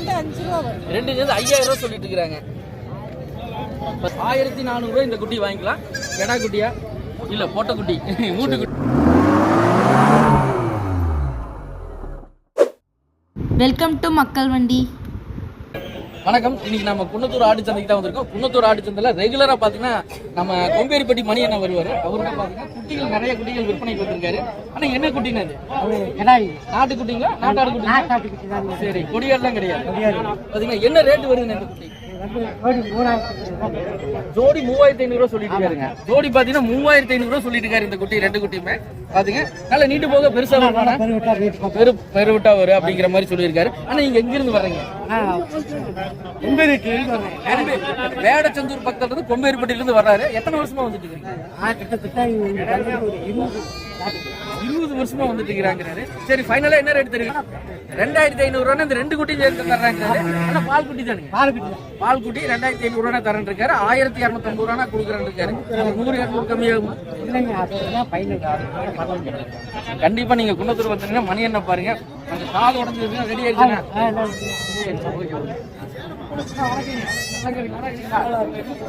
ரெண்டு அஞ்சு ரூபா வரும். ரெண்டு சேர்ந்து ஐயாயிரம் ரூபா சொல்லிட்டு இருக்கிறாங்க. ஆயிரத்தி நானூறுரூவா இந்த குட்டி வாங்கிக்கலாம். கெடா குட்டியா? இல்ல பொட்டை குட்டி. மூட்டு குட்டி. வெல்கம் டு மக்கள் வண்டி. வணக்கம். இன்னைக்கு நம்ம குன்னத்தூர் ஆடு சந்தைக்கு தான் வந்திருக்கோம். குன்னத்தூர் ஆடு சந்தையில ரெகுலரா பாத்தீங்கன்னா நம்ம கொம்பேரிப்பட்டி மணி என்ன வருவாரு அவருக்கு பாத்தீங்கன்னா குட்டிகள் நிறைய குட்டிகள் விற்பனைக்கு வந்திருக்காரு ஆனா என்ன அது நாட்டு குட்டிங்களா? நாட்டாடு குட்டிங்களா? சரி கொடியாடுலாம் கிடையாது. பாத்தீங்கன்னா என்ன ரேட் வருதுன்னு இந்த குட்டி? ஜோடி மூவாயிரத்தி ஐநூறு ரூபா சொல்லிட்டு இருக்காருங்க. ஜோடி பாத்தீங்கன்னா மூவாயிரத்தி ஐநூறு ரூபா சொல்லிட்டு இருக்காரு இந்த குட்டி ரெண்டு குட்டியுமே. பாத்தீங்க? நல்ல நீட்டு போக பெருசா பெரு பெருவிட்டா வரும் அப்படிங்கிற மாதிரி சொல்லியிருக்காரு. ஆனா நீங்க எங்க இருந்து வர்றீங்க? வேடச்சந்தூர் பக்கத்துல இருந்து கொம்பேரிப்பட்டியில இருந்து வர்றாரு. எத்தனை வருஷமா வந்துட்டு இருக்கீங்க? இருபது வருஷமா வந்துட்டு இருக்கிறாங்கிறாரு சரி ஃபைனலா என்ன ரேட் தெரியும் ரெண்டாயிரத்தி ஐநூறு ரூபா இந்த ரெண்டு குட்டி சேர்த்து தர்றாங்க ஆனால் பால் குட்டி தானுங்க பால் குட்டி ரெண்டாயிரத்தி ஐநூறு ரூபா தரேன் இருக்காரு ஆயிரத்தி இரநூத்தம்பது ரூபா கொடுக்குறேன் இருக்காரு நூறு இரநூறு கம்மியாகும் கண்டிப்பா நீங்க குன்னத்தூர் வந்தீங்கன்னா மணி என்ன பாருங்க அந்த கால் உடஞ்சதுன்னா ரெடி ஆயிடுச்சுன்னா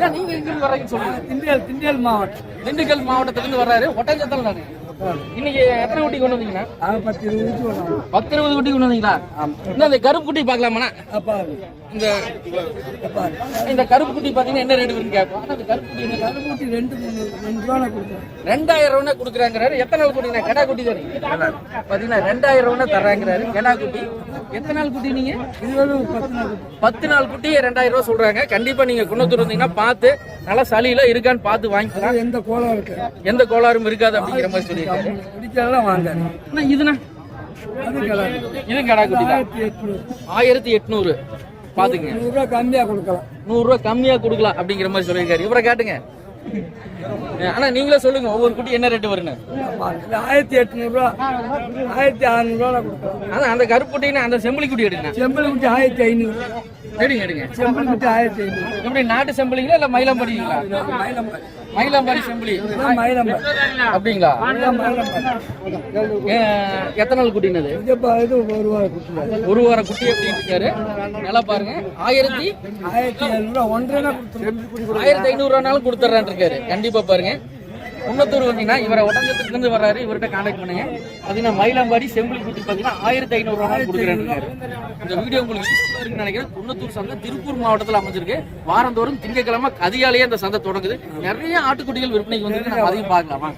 நீங்க எங்க இருந்து வர்றீங்கன்னு சொல்லுங்க திண்டுக்கல் திண்டுக்கல் மாவட்டம் திண்டுக்கல் மாவட்டத்திலிருந்து வர்றாரு ஒட்டஞ்சத்தல் நாடு இன்னைக்கு எத்தனை குட்டி கொண்டு வந்தீங்கன்னா பத்தி இருபது வேணும் பத்து இருபது குட்டி கொண்டு வந்தீங்களா? இன்னும் இந்த கருப்பு குட்டி பார்க்கலாமாண்ணா? அப்பா. இந்த இந்த கருப்பு குட்டி பாத்தீங்கன்னா என்ன ரேட் இந்த கருப்பு குட்டி ரெண்டு மூணு ரெண்டு ரூபா கொடுக்குறேன் ரெண்டாயிரம் ரூபா கொடுக்குறாங்கிறாரு. எத்தனை நாள் குட்டிங்க கெடா குட்டி தானே? பாத்தீங்கன்னா ரெண்டாயிரம் ரூபா தர்றாங்கிறாரு. கெடா குட்டி. எத்தனை நாள் குட்டி நீங்க? பத்து நாள் குட்டி ரெண்டாயிரம் ரூபா சொல்றாங்க. கண்டிப்பா நீங்க குன்னத்தூர் வந்தீங்கன்னா பார்த்து நல்லா சளியில இருக்கான்னு பார்த்து வாங்கிக்கலாம் எந்த இருக்கு? எந்த கோளாறும் இருக்காது அப்படிங்கிற மாதிரி சொல்லியிருக்காரு. பிடிச்சாலாம் வாங்க. அண்ணா, இதுண்ணா? அது கிளம்பி இது கடா குட்டி ஆயிரத்தி எட்நூறு. பாத்துங்க நூறுரூவா கம்மியாக கொடுக்கலாம். நூறு ரூபா கம்மியா கொடுக்கலாம் அப்படிங்கிற மாதிரி சொல்லியிருக்காரு. இவரை காட்டுங்க. ஆனா நீங்களே சொல்லுங்க ஒவ்வொரு குட்டி என்ன ரேட் இது ஆயிரத்தி எட்நூறுரூவா ஆயிரத்தி கொடுக்கலாம். அதான் அந்த கருப்பு குட்டின்னு அந்த செம்பிளி குட்டி எடுங்க. செம்பல் குட்டி ஆயிரத்தி ஐநூறு. எடுங்க எடுங்க. செம்பல் குட்டி ஆயிரத்தி ஐநூறு எப்படி நாட்டு செம்பிளிங்களா இல்ல மயிலாம்படிங்களா? மயிலம்பாடி செம்பிளி. மயிலம்பாடி அப்படிங்களா எத்தனை நாள் குட்டினது? ஒரு ரூபா கொடுத்துருவாங்க ஒரு வாரம் குட்டி அப்படின்னு இருக்காரு நல்லா பாருங்க. ஆயிரத்தி ஆயிரத்தி எழுநூறுவா ஒன்றரை ஆயிரத்தி ஐநூறு ரூபானாலும் கொடுத்துட்றான் இருக்காரு. கண்டிப்பா பாருங்க. குன்னத்தூர் வந்தீங்கன்னா இவரை உடஞ்சத்துக்கு இருந்து வர்றாரு. இவர்கிட்ட காண்டாக்ட் பண்ணுங்க. பாத்தீங்கன்னா மயிலாம்பாடி செம்பிள் குட்டி பாத்தீங்கன்னா ஆயிரத்தி ஐநூறு ரூபாய் கொடுக்குறாரு இந்த வீடியோ உங்களுக்கு இருக்குன்னு நினைக்கிறேன். குன்னத்தூர் சந்தை திருப்பூர் மாவட்டத்தில் அமைஞ்சிருக்கு. வாரந்தோறும் திங்கக்கிழமை அதிகாலையே அந்த சந்தை தொடங்குது. நிறைய ஆட்டுக்குட்டிகள் விற்பனைக்கு வந்திருக்கு. அதையும் பார்க்கலாமா?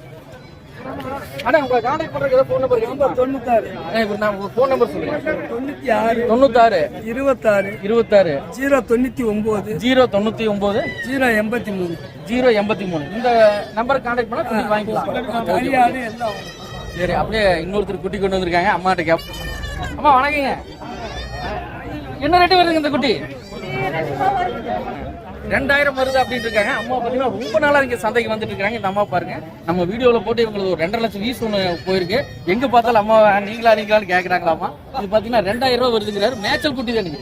ஆனா உங்களை கான்டாக்ட் பண்றதுக்கு ஃபோன் நம்பர் தொண்ணூத்தாறு. இப்போ நான் உங்க ஃபோன் நம்பர் சொல்லுங்க தொண்ணூத்தி ஆறு தொண்ணூத்தாறு இருபத்தாறு இருபத்தாறு ஜீரோ தொண்ணூத்தி ஒன்பது ஜீரோ தொண்ணூத்தி ஒன்பது ஜீரோ எண்பத்தி மூணு. ஜீரோ எண்பத்தி மூணு. இந்த நம்பர் கான்டாக்ட் பண்ணா வாங்கிக்கலாம். சரி அப்படியே இன்னொருத்தர் குட்டி கொண்டு வந்திருக்காங்க. அம்மாட்ட கேப் அம்மா வணக்கங்க. என்ன ரேட்டு வருதுங்க இந்த குட்டி? ரெண்டாயிரம் வருது அப்படின்னு இருக்காங்க. அம்மா பாத்தீங்கன்னா ரொம்ப நாளா இங்க சந்தைக்கு வந்துட்டு இருக்காங்க. இந்த அம்மா பாருங்க. நம்ம வீடியோல போட்டு இவங்களுக்கு ஒரு ரெண்டரை லட்சம் வீஸ் ஒன்று போயிருக்கு. எங்க பார்த்தாலும் அம்மா நீங்களா நீங்களான்னு கேக்குறாங்களாமா இது பாத்தீங்கன்னா ரெண்டாயிரம் ரூபாய் வருதுங்கிறாரு. மேய்ச்சல் குட்டி தானுங்க.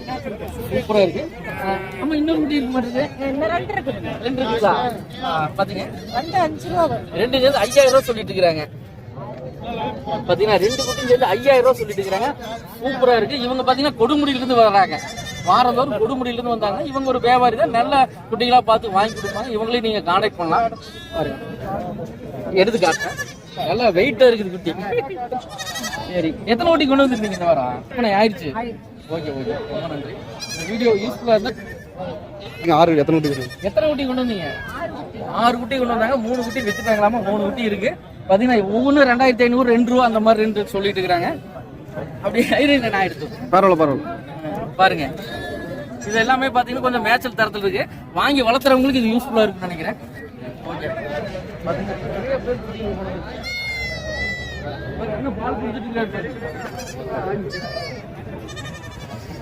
சூப்பரா இருக்கு. அம்மா இன்னொரு குட்டி இருக்க மாட்டேங்குது ரெண்டு இருக்குங்களா? ஆஹ் பாத்தீங்க. ரெண்டு ரூபா சேர்ந்து ஐயாயிரம் ரூபாய் சொல்லிட்டு இருக்காங்க பாத்தீங்கன்னா ரெண்டு குட்டியும் சேர்ந்து ஐயாயிரம் ரூபாய் சொல்லிட்டு இருக்காங்க சூப்பரா இருக்கு. இவங்க பாத்தீங்கன்னா கொடுமுடியில இருந்து வர்றாங்க. வாரந்தோறும் கொடுமுடியில இருந்து வந்தாங்க. இவங்க ஒரு வியாபாரி தான். நல்ல குட்டிகளா பார்த்து வாங்கி கொடுப்பாங்க. இவங்களையும் நீங்க கான்டாக்ட் பண்ணலாம். எடுத்து காட்டுறேன் நல்லா வெயிட்டா இருக்குது குட்டி. சரி. எத்தனை குட்டி கொண்டு வந்துருக்கீங்க இந்த வாரம்? எத்தனை ஆயிடுச்சு? Okay okay. ரொம்ப நன்றி. வீடியோ யூஸ்ஃபுல்லா இருந்தா ஆறு எத்தனை குட்டி எத்தனை குட்டி கொண்டு வந்தீங்க? ஆறு குட்டி கொண்டு வந்தாங்க. மூணு குட்டி வித்துட்டாங்களாமா? மூணு குட்டி இருக்கு. பாத்தீங்கன்னா ஒவ்வொன்று ரெண்டாயிரத்தி ஐநூறு ரெண்டு ரூபா அந்த மாதிரி ரெண்டு சொல்லிட்டு இருக்காங்க அப்படி இருங்க நான் எடுத்து பரவாயில்ல பரவாயில்ல. பாருங்க. இது எல்லாமே பாத்தீங்கன்னா கொஞ்சம் மேய்ச்சல் தரத்துல இருக்கு. வாங்கி வளர்த்துறவங்களுக்கு இது யூஸ்ஃபுல்லா இருக்குன்னு நினைக்கிறேன். ஓகே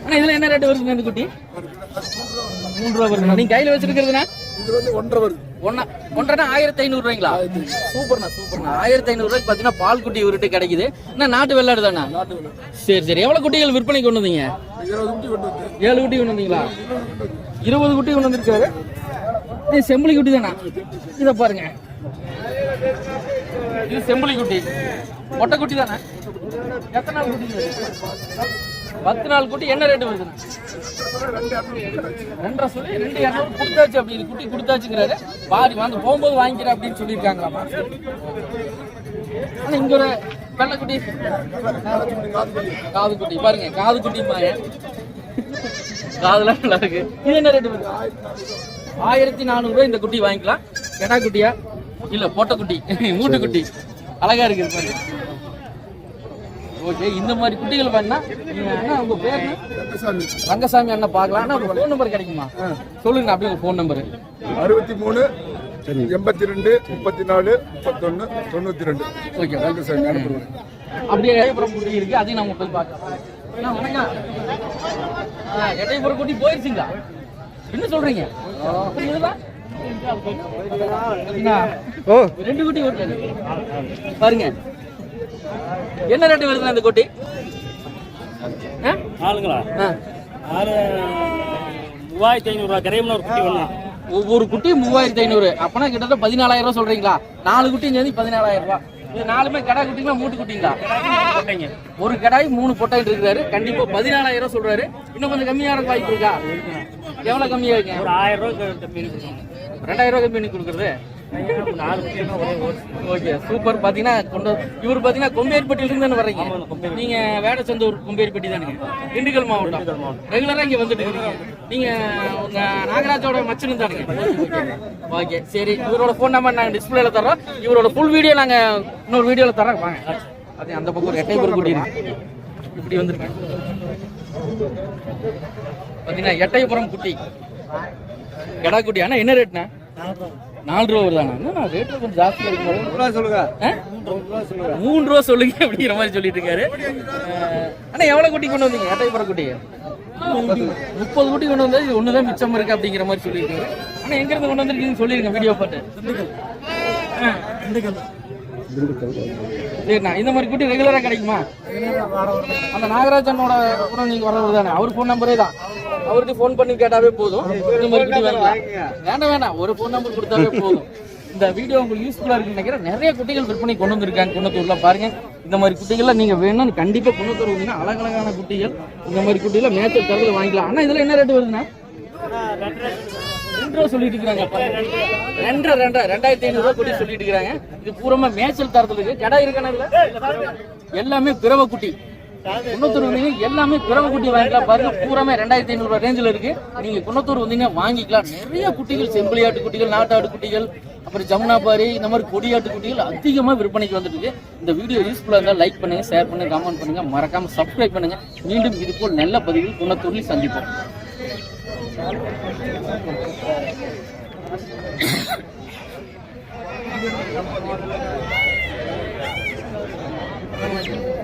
அண்ணா இதுல என்ன ரேட் வருதுங்க இந்த குட்டி? மூன்று ரூபா வருது நீங்க கையில வச்சிருக்கிறதுனா இது வந்து ஒன்றரை வருது. ஒன்னா ஒன்றரை ஆயிரத்தி ஐநூறு ரூபாய்ங்களா? சூப்பர்ண்ணா சூப்பர்ண்ணா. ஆயிரத்தி ஐநூறு ரூபாய்க்கு பாத்தீங்கன்னா பால் குட்டி இவர்கிட்ட கிடைக்குது. என்ன நாட்டு வெள்ளாடு. தானே சரி சரி. எவ்வளவு குட்டிகள் விற்பனை கொண்டு வந்தீங்க? ஏழு குட்டி கொண்டு வந்தீங்களா? இருபது குட்டி கொண்டு வந்திருக்காரு. இது செம்பிளி குட்டி தானா இத பாருங்க. இது செம்பிளி குட்டி. மொட்டை குட்டி தானே எத்தனை குட்டி? பத்து நாள் குட்டி என்ன ரேட்டு வருது? ரெண்டரை சொல்லி ரெண்டு இரநூறு கொடுத்தாச்சு அப்படி. இது குட்டி கொடுத்தாச்சுங்கிறாரு. பாதி வந்து போகும்போது வாங்கிக்கிறேன் அப்படின்னு சொல்லியிருக்காங்களாமா? ஆனால் இங்க ஒரு வெள்ளைக்குட்டி. காது குட்டி பாருங்க காது குட்டி மாய. காதுலாம் நல்லா இருக்கு. இது என்ன ரேட்டு வருது? ஆயிரத்தி நானூறு ரூபாய் இந்த குட்டி வாங்கிக்கலாம். கெடா குட்டியா? இல்ல பொட்டை குட்டி. மூட்டு குட்டி. அழகா இருக்கு பாருங்க. ஓகே இந்த மாதிரி குட்டிகள் வேணா அண்ணா உங்க பேர் என்ன? ரங்கசாமி அண்ணா பார்க்கலாம். அண்ணா உங்க ஃபோன் நம்பர் கிடைக்குமா? சொல்லுங்க அப்படியே உங்க ஃபோன் நம்பர் அறுபத்தி மூணு எண்பத்தி ரெண்டு முப்பத்தி நாலு முப்பத்தொன்னு தொண்ணூத்தி ரெண்டு. ஓகே நன்றி சார் அனுப்புறேன் அப்படியே எட்டயபுரம் குட்டி இருக்கு அதையும் நம்ம போய் பார்க்கலாம் அண்ணா, வணக்கம். ஆ, எட்டயபுரம் குட்டி போயிருச்சுங்களா? என்ன சொல்றீங்க? ரெண்டு குட்டி ஓட்டு பாருங்க. என்ன ரேட்டு வருதுண்ணா இந்த குட்டி? ஆளுங்களா. ஆளு மூவாயிரத்தி ஐநூறுரூவா கரையம்னு ஒரு குட்டி ஒன்று ஒவ்வொரு குட்டி மூவாயிரத்தி ஐநூறு. அப்பனா கிட்டத்தட்ட பதினாலாயிரம் ரூபாய் சொல்றீங்களா? நாலு குட்டி சேர்ந்து பதினாலாயிரம் ரூபாய் இது நாலுமே கடா குட்டிங்களா மூட்டு குட்டிங்களா? ஒரு கடாய் மூணு பொட்டாயிட்டு இருக்காரு கண்டிப்பா பதினாலாயிரம் ரூபாய் சொல்றாரு. இன்னும் கொஞ்சம் கம்மியாக வாய்ப்பு இருக்கா? எவ்வளவு கம்மியா இருக்கு ஒரு ஆயிரம் ரூபா கொடுக்கணும். ரெண்டாயிரம் ரூபாய் கம்மி கொடுக்குறது? Okay super. பாத்தீங்கன்னா கொண்டு இவர் பாத்தீங்கன்னா கொம்பேரிப்பட்டியில இருந்து வர்றீங்க? நீங்க வேடச்சந்தூர் கொம்பேரிப்பட்டி தானுங்க. திண்டுக்கல் மாவட்டம். ரெகுலரா இங்க வந்துட்டு இருக்கீங்க. நீங்க உங்க நாகராஜோட மச்சனும் தானுங்க. ஓகே சரி. இவரோட ஃபோன் நம்பர் நாங்க டிஸ்பிளேல தர்றோம். இவரோட ஃபுல் வீடியோ நாங்க இன்னொரு வீடியோல தர்றோம். வாங்க. அது அந்த பக்கம் ஒரு எட்டை பேர் கூட்டி இருக்கு இப்படி வந்திருக்கேன் பாத்தீங்கன்னா எட்டயபுரம் குட்டி. கெடா குட்டி. ஆனா என்ன ரேட்னா நாலு ரூபா வருதாண்ணா? ரேட் கொஞ்சம் ஜாஸ்தியா இருக்கு சொல்லுங்க? மூணு ரூபா சொல்லுங்க அப்படிங்கிற மாதிரி சொல்லிட்டு இருக்காரு. அண்ணா எவ்வளவு குட்டி கொண்டு வந்தீங்க? எட்டயபுரம் குட்டி. முப்பது. குட்டி கொண்டு வந்தது இது ஒண்ணுதான் மிச்சம் இருக்கு அப்படிங்கிற மாதிரி சொல்லியிருக்காரு ஆனா எங்க இருந்து கொண்டு வந்திருக்கீங்கன்னு சொல்லிருங்க வீடியோ பார்த்து. ஆ. சரிண்ணா இந்த மாதிரி குட்டி ரெகுலரா கிடைக்குமா? அந்த நாகராஜனோட கூட நீங்க வர்றது தானே அவர் ஃபோன் நம்பரே தான். அவருக்கு ஃபோன் பண்ணி கேட்டாவே போதும். இந்த மாதிரி குட்டி வாங்கலாம் வேண்டாம் வேண்டாம். ஒரு ஃபோன் நம்பர் கொடுத்தாவே போதும். இந்த வீடியோ உங்களுக்கு யூஸ்ஃபுல்லா இருக்குன்னு நினைக்கிறேன். நிறைய குட்டிகள் விற்பனை கொண்டு வந்திருக்காங்க குன்னத்தூர்ல. பாருங்க. இந்த மாதிரி குட்டிகள்லாம் நீங்க வேணும்னு கண்டிப்பா குன்னத்தூர் வந்தீங்கன்னா அழகழகான குட்டிகள். இந்த மாதிரி குட்டிகளை மேட்சல் தரத்துல வாங்கிக்கலாம். ஆனா இதுல என்ன ரேட் வருதுண்ணா? ரெண்டு ரூபா சொல்லிட்டு இருக்காங்க ரெண்டு ரெண்டா ரெண்டாயிரத்தி ஐநூறு ரூபா குட்டி சொல்லிட்டு இருக்காங்க இது பூரமா மேய்ச்சல் தரத்துல இருக்கு. கடை இருக்கானே எல்லாமே பிறவ குட்டி. குன்னத்தூர் வந்தீங்க எல்லாமே பிறவ குட்டி வாங்கிக்கலாம். பாருங்க பூராமே ரெண்டாயிரத்தி ஐநூறு ரூபாய் ரேஞ்சில் இருக்கு. நீங்க குன்னத்தூர் வந்தீங்கன்னா வாங்கிக்கலாம். நிறைய குட்டிகள் செம்பிளியாட்டு குட்டிகள் நாட்டாடு குட்டிகள் அப்புறம் ஜமுனாபாரி இந்த மாதிரி கொடியாட்டு குட்டிகள் அதிகமா விற்பனைக்கு வந்துட்டு இந்த வீடியோ யூஸ்ஃபுல்லா இருந்தா லைக் பண்ணுங்க ஷேர் பண்ணுங்க கமெண்ட் பண்ணுங்க. மறக்காம சப்ஸ்கிரைப் பண்ணுங்க. மீண்டும் இது போல் நல்ல பதிவில் குன்னத்தூரில் சந்திப்போம். சரி ஓகே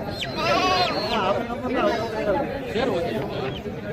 આપણે